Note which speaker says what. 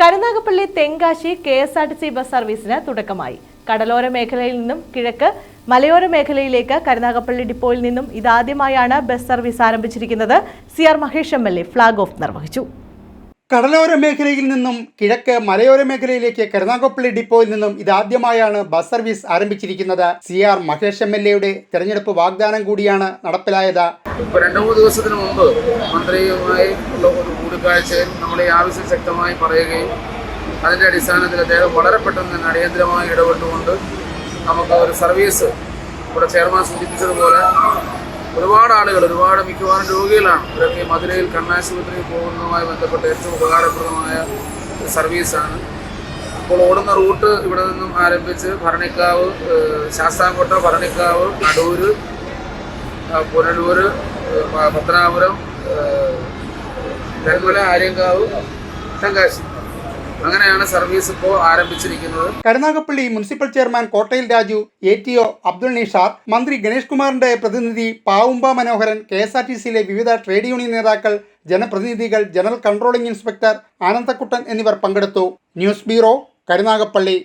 Speaker 1: Karunagappally Tenkasi K S R T C bus സർവീസിന് തുടക്കമായി. കടലോര മേഖലയിൽ നിന്നും കിഴക്ക് മലയോര മേഖലയിലേക്ക് കരുനാഗപ്പള്ളി ഡിപ്പോയിൽ നിന്നും ഇതാദ്യമായാണ് ബസ് സർവീസ് ആരംഭിച്ചിരിക്കുന്നത്. C R Mahesh M L A flag off നിർവഹിച്ചു.
Speaker 2: കടലോര മേഖലയിൽ നിന്നും കിഴക്ക് മലയോര മേഖലയിലേക്ക് കരുനാഗപ്പള്ളി ഡിപ്പോയിൽ നിന്നും ഇതാദ്യമായാണ് ബസ് സർവീസ് ആരംഭിച്ചിരിക്കുന്നത്. C R Mahesh M L എയുടെ തെരഞ്ഞെടുപ്പ് വാഗ്ദാനം കൂടിയാണ് നടപ്പിലായത്.
Speaker 3: ഇപ്പൊ രണ്ടു മൂന്ന് ദിവസത്തിന് മുമ്പ് മന്ത്രിയുമായി ഉള്ള ഒരു കൂടിക്കാഴ്ചയിൽ നമ്മൾ ഈ ആവശ്യം ശക്തമായി പറയുകയും അതിന്റെ അടിസ്ഥാനത്തിൽ അദ്ദേഹം വളരെ പെട്ടെന്ന് തന്നെ അടിയന്തരമായി ഇടപെട്ടുകൊണ്ട് നമുക്ക് ഒരു സർവീസ് ഇവിടെ ചെയർമാൻ സൂചിപ്പിച്ചതുപോലെ ഒരുപാട് ആളുകൾ ഒരുപാട് മിക്കവാറും രോഗികളാണ്. ഇവരൊക്കെ മധുരയിൽ കണ്ണാശുപത്രിയിൽ പോകുന്നതുമായി ബന്ധപ്പെട്ട് ഏറ്റവും ഉപകാരപ്രദമായ സർവീസാണ്. അപ്പോൾ ഓടുന്ന റൂട്ട് ഇവിടെ നിന്നും ആരംഭിച്ച് ഭരണിക്കാവ് ശാസ്താംകോട്ട ഭരണിക്കാവ് നടൂർ പുനലൂര് പത്തനാപുരം കരിമല ആര്യങ്കാവ് തെങ്കാശി. അങ്ങനെയാണ് സർവീസ് ഇപ്പോൾ ആരംഭിച്ചിരിക്കുന്നത്.
Speaker 2: Karunagappally municipal chairman Kottayil Raju A T O Abdul Nishar മന്ത്രി ഗണേഷ് കുമാറിന്റെ പ്രതിനിധി Pavumba Manoharan K S R T സിയിലെ വിവിധ ട്രേഡ് യൂണിയൻ നേതാക്കൾ ജനപ്രതിനിധികൾ ജനറൽ കൺട്രോളിംഗ് ഇൻസ്പെക്ടർ ആനന്ദക്കുട്ടൻ എന്നിവർ പങ്കെടുത്തു. News bureau Karunagappally.